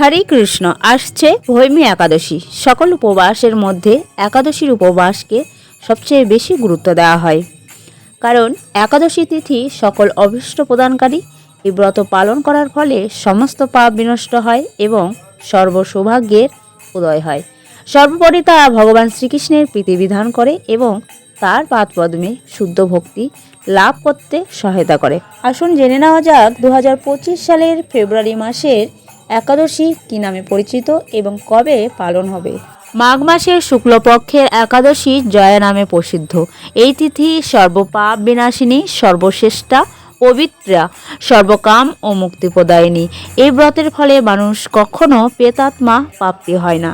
হরে কৃষ্ণ, আসছে ভৈমী একাদশী। সকল উপবাসের মধ্যে একাদশীর উপবাসকে সবচেয়ে বেশি গুরুত্ব দেওয়া হয়। কারণ একাদশী তিথি সকল অভীষ্ট প্রদানকারী, এই ব্রত পালন করার ফলে সমস্ত পাপ বিনষ্ট হয় এবং সর্ব সৌভাগ্যের উদয় হয়। সর্বোপরি তারা ভগবান শ্রীকৃষ্ণের প্রীতিবিধান করে এবং তার পাদপদ্মে শুদ্ধ ভক্তি লাভ করতে সহায়তা করে। আসুন জেনে নেওয়া যাক দু হাজার পঁচিশ সালের ফেব্রুয়ারি মাসের একাদশী কি নামে পরিচিত এবং কবে পালন হবে? মাঘ মাসের শুক্লপক্ষের একাদশী জয়া নামে প্রসিদ্ধ। এই তিথি সর্বপাপ বিনাশিনী, সর্বশ্রেষ্ঠা, পবিত্রা, সর্বকাম ও মুক্তিপ্রদায়িনী। এই ব্রতের ফলে মানুষ কখনো পেতাত্মা প্রাপ্তি হয় না।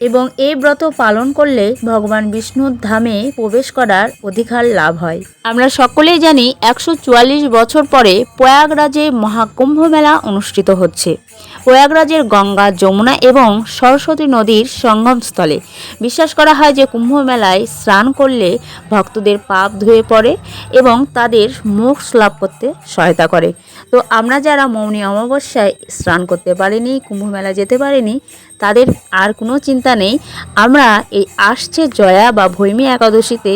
এবং এই ব্রত পালন করলে ভগবান বিষ্ণুর ধামে প্রবেশ করার অধিকার লাভ হয়। আমরা সকলেই জানি একশো চুয়াল্লিশ বছর পরে প্রয়াগরাজে মহাকুম্ভ মেলা অনুষ্ঠিত হচ্ছে। প্রয়াগরাজের গঙ্গা, যমুনা এবং সরস্বতী নদীর সঙ্গমস্থলে। বিশ্বাস করা হয় যে কুম্ভ মেলায় স্নান করলে ভক্তদের পাপ ধুয়ে পড়ে এবং তাদের মোক্ষ লাভ করতে সহায়তা করে। তো আমরা যারা মৌনী অমাবস্যায় স্নান করতে পারিনি কুম্ভ মেলা যেতে পারিনি, তাদের আর কোনো চিন্তা নেই। আমরা এই আসছে জয়া বা ভৈমী একাদশীতে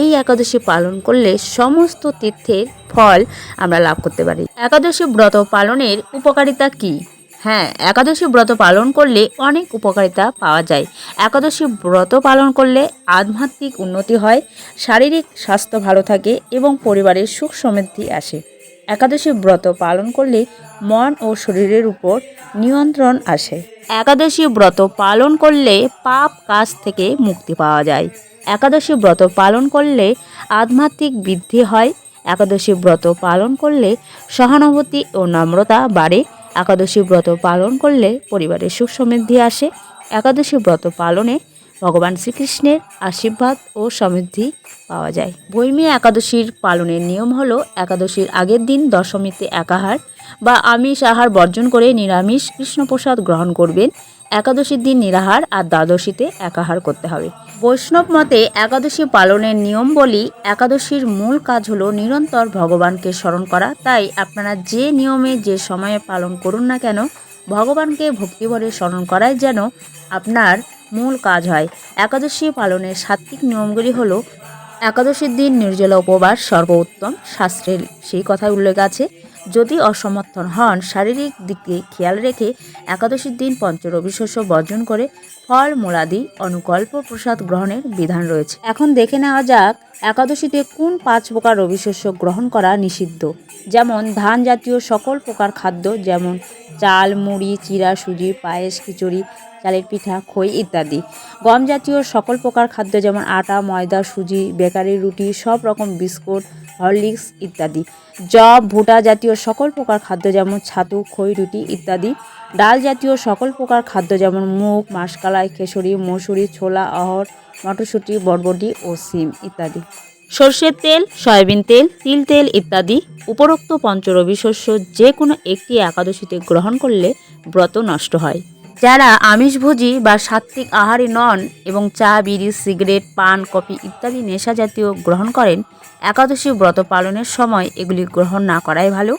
এই একাদশী পালন করলে সমস্ত তীর্থের ফল আমরা লাভ করতে পারি। একাদশী ব্রত পালনের উপকারিতা কী? হ্যাঁ একাদশী ব্রত পালন করলে অনেক উপকারিতা পাওয়া যায়। একাদশী ব্রত পালন করলে আধ্যাত্মিক উন্নতি হয়, শারীরিক স্বাস্থ্য ভালো থাকে এবং পরিবারের সুখ সমৃদ্ধি আসে। একাদশী ব্রত পালন করলে মন ও শরীরের উপর নিয়ন্ত্রণ আসে। একাদশী ব্রত পালন করলে পাপ কাজ থেকে মুক্তি পাওয়া যায়। একাদশী ব্রত পালন করলে আধ্যাত্মিক বৃদ্ধি হয়। একাদশী ব্রত পালন করলে সহানুভূতি ও নম্রতা বাড়ে। একাদশী ব্রত পালন করলে পরিবারের সুখ সমৃদ্ধি আসে। একাদশী ব্রত পালনে ভগবান শ্রীকৃষ্ণের আশীর্বাদ ও সমৃদ্ধি পাওয়া যায়। বৈমী একাদশীর পালনের নিয়ম হল একাদশীর আগের দিন দশমীতে একাহার বা আমিষ আহার বর্জন করে নিরামিষ কৃষ্ণপ্রসাদ গ্রহণ করবেন। একাদশীর দিন নিরাহার আর দ্বাদশীতে একাহার করতে হবে। বৈষ্ণব মতে একাদশী পালনের নিয়ম বলি, একাদশীর মূল কাজ হলো নিরন্তর ভগবানকে স্মরণ করা। তাই আপনারা যে নিয়মে, যে সময়ে পালন করুন না কেন, ভগবানকে ভক্তিভরে স্মরণ করাই যেন আপনার মূল কাজ হয়। একাদশী পালনের সাত্বিক নিয়মগুলি হলো, একাদশীর দিন নির্জলা উপবাস সর্বোত্তম শাস্ত্রের সেই কথা উল্লেখ আছে। যদি অসমর্থন হন, শারীরিক দিকে খেয়াল রেখে একাদশীর দিন পঞ্চরবি শস্য বর্জন করে ফল, মূলাদি, অনুকল্প, প্রসাদ গ্রহণের বিধান রয়েছে। এখন দেখে নেওয়া যাক একাদশীতে কোন পাঁচ প্রকার রবি শস্য গ্রহণ করা নিষিদ্ধ। যেমন ধান জাতীয় সকল প্রকার খাদ্য, যেমন চাল, মুড়ি, চিরা, সুজি, পায়েস, খিচুড়ি, চালের পিঠা, খই ইত্যাদি। গম জাতীয় সকল প্রকার খাদ্য যেমন আটা, ময়দা, সুজি, বেকারি, রুটি, সব রকম বিস্কুট হরলিক্স ইত্যাদি। জব ভুটা জাতীয় সকল প্রকার খাদ্য যেমন ছাতু, খই, রুটি ইত্যাদি। ডাল জাতীয় সকল প্রকার খাদ্য যেমন মুগ, মাসকালাই, খেসুরি, মসুরি, ছোলা, অহর, মটরশুঁটি, বরবটি ও সিম ইত্যাদি। সর্ষের তেল, সয়াবিন তেল, তিল তেল ইত্যাদি। উপরোক্ত পঞ্চরবি শস্য যে কোনো একটি একাদশীতে গ্রহণ করলে ব্রত নষ্ট হয়। যারা আমিষভোজী বা সাত্ত্বিক আহারে নন এবং চা, বিড়ি, সিগারেট, পান, কফি ইত্যাদি নেশা জাতীয় গ্রহণ করেন, একাদশী ব্রত পালনের সময় এগুলি গ্রহণ না করাই ভালো।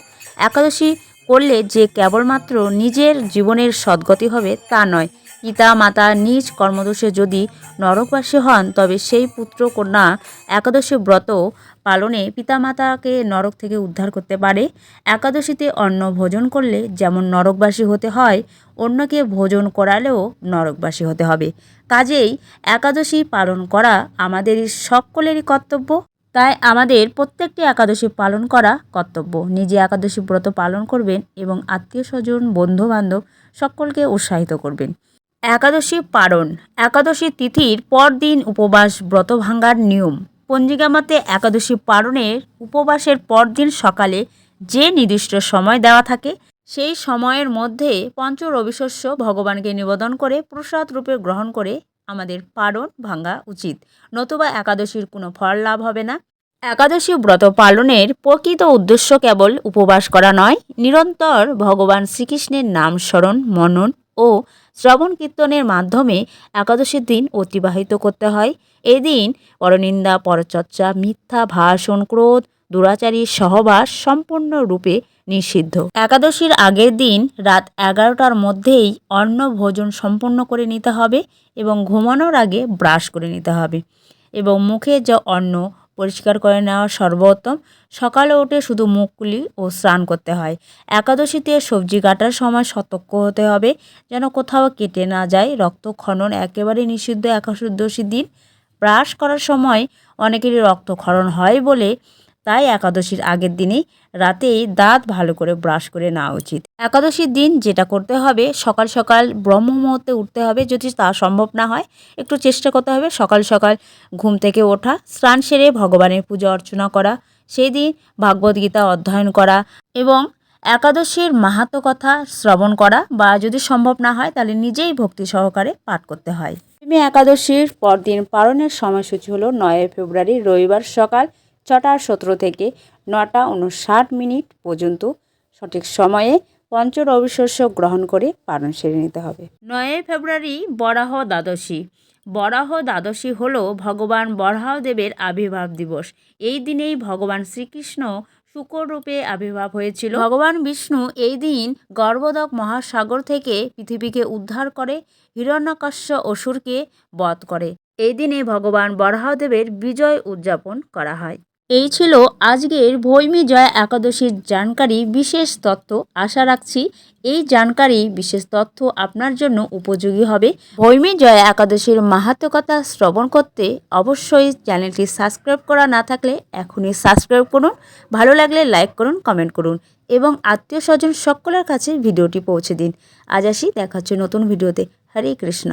একাদশী করলে যে কেবলমাত্র নিজের জীবনের সদ্গতি হবে তা নয়। পিতা মাতা নিজ কর্মদোষে যদি নরকবাসী হন, তবে সেই পুত্র কন্যা একাদশী ব্রত পালনে পিতামাতাকে নরক থেকে উদ্ধার করতে পারে। একাদশীতে অন্ন ভোজন করলে যেমন নরকবাসী হতে হয়, অন্যকে ভোজন করালেও নরকবাসী হতে হবে। কাজেই একাদশী পালন করা আমাদের সকলেরই কর্তব্য। তাই আমাদের প্রত্যেকটি একাদশী পালন করা কর্তব্য। নিজে একাদশী ব্রত পালন করবেন এবং আত্মীয় স্বজন বন্ধু বান্ধব সকলকে উৎসাহিত করবেন। একাদশী পালন একাদশী তিথির পরদিন উপবাস ব্রত ভাঙ্গার নিয়ম। পঞ্জিকা মতে একাদশী পালনের উপবাসের পরদিন সকালে যে নির্দিষ্ট সময় দেওয়া থাকে, সেই সময়ের মধ্যে পঞ্চ রবিশস্য ভগবানকে নিবেদন করে প্রসাদ রূপে গ্রহণ করে আমাদের পারণ ভাঙ্গা উচিত। নতুবা একাদশীর কোনো ফল লাভ হবে না। একাদশী ব্রত পালনের প্রকৃত উদ্দেশ্য কেবল উপবাস করা নয়, নিরন্তর ভগবান শ্রীকৃষ্ণের নাম স্মরণ, মনন ও শ্রবণ কীর্তনের মাধ্যমে একাদশীর দিন অতিবাহিত করতে হয়। এদিন পরনিন্দা, পরচর্চা, মিথ্যা, ভাষণ, ক্রোধ দুরাচারী সহবাস সম্পূর্ণরূপে নিষিদ্ধ। একাদশীর আগের দিন রাত এগারোটার মধ্যেই অন্ন ভোজন সম্পন্ন করে নিতে হবে এবং ঘুমানোর আগে ব্রাশ করে নিতে হবে এবং মুখে যা অন্ন পরিষ্কার করে নেওয়া সর্বোত্তম। সকালে উঠে শুধু মুখগুলি ও স্নান করতে হয়। একাদশীতে সবজি কাটার সময় সতর্ক হতে হবে, যেন কোথাও কেটে না যায় রক্ত খনন একেবারে নিষিদ্ধ একাদশীর দিন। ব্রাশ করার সময় অনেকেরই রক্তক্ষরণ হয় বলে তাই একাদশীর আগের দিনেই রাতেই দাঁত ভালো করে ব্রাশ করে নেওয়া উচিত। একাদশীর দিন যেটা করতে হবে, সকাল সকাল ব্রহ্ম মুহূর্তে উঠতে হবে যদি তা সম্ভব না হয়, একটু চেষ্টা করতে হবে সকাল সকাল ঘুম থেকে ওঠা, স্নান সেরে ভগবানের পূজা অর্চনা করা, সেই দিন ভাগবত গীতা অধ্যয়ন করা এবং একাদশীর মাহাত্ম কথা শ্রবণ করা বা যদি সম্ভব না হয় তাহলে নিজেই ভক্তি সহকারে পাঠ করতে হয়। একাদশীর পরদিন পালনের সময়সূচি হলো নয় ফেব্রুয়ারি, রবিবার সকাল ছটা সতেরো থেকে নটা উনষাট মিনিট পর্যন্ত সঠিক সময়ে পঞ্চ রবিশস্য গ্রহণ করে পালন সেরে নিতে হবে। নয় ফেব্রুয়ারি বরাহ দ্বাদশী। বরাহ দ্বাদশী হল ভগবান বরাহদেবের আবির্ভাব দিবস। এই দিনেই ভগবান শ্রীকৃষ্ণ শুকর রূপে আবির্ভাব হয়েছিল। ভগবান বিষ্ণু এই দিন গর্ভদক মহাসাগর থেকে পৃথিবীকে উদ্ধার করে হিরণ্যাকশ্য অসুরকে বধ করে। এই দিনে ভগবান বরাহদেবের বিজয় উদযাপন করা হয়। এই ছিল আজকের ভৈমী জয় একাদশীর জানকারি বিশেষ তথ্য। আশা রাখছি এই জানকারি বিশেষ তথ্য আপনার জন্য উপযোগী হবে। ভৈমী জয় একাদশীর মাহাত্মকতা শ্রবণ করতে অবশ্যই চ্যানেলটি সাবস্ক্রাইব করা না থাকলে এখনই সাবস্ক্রাইব করুন। ভালো লাগলে লাইক করুন, কমেন্ট করুন এবং আত্মীয় স্বজন সকলের কাছে ভিডিওটি পৌঁছে দিন। আজ আসি, দেখা হচ্ছে নতুন ভিডিওতে। হরে কৃষ্ণ।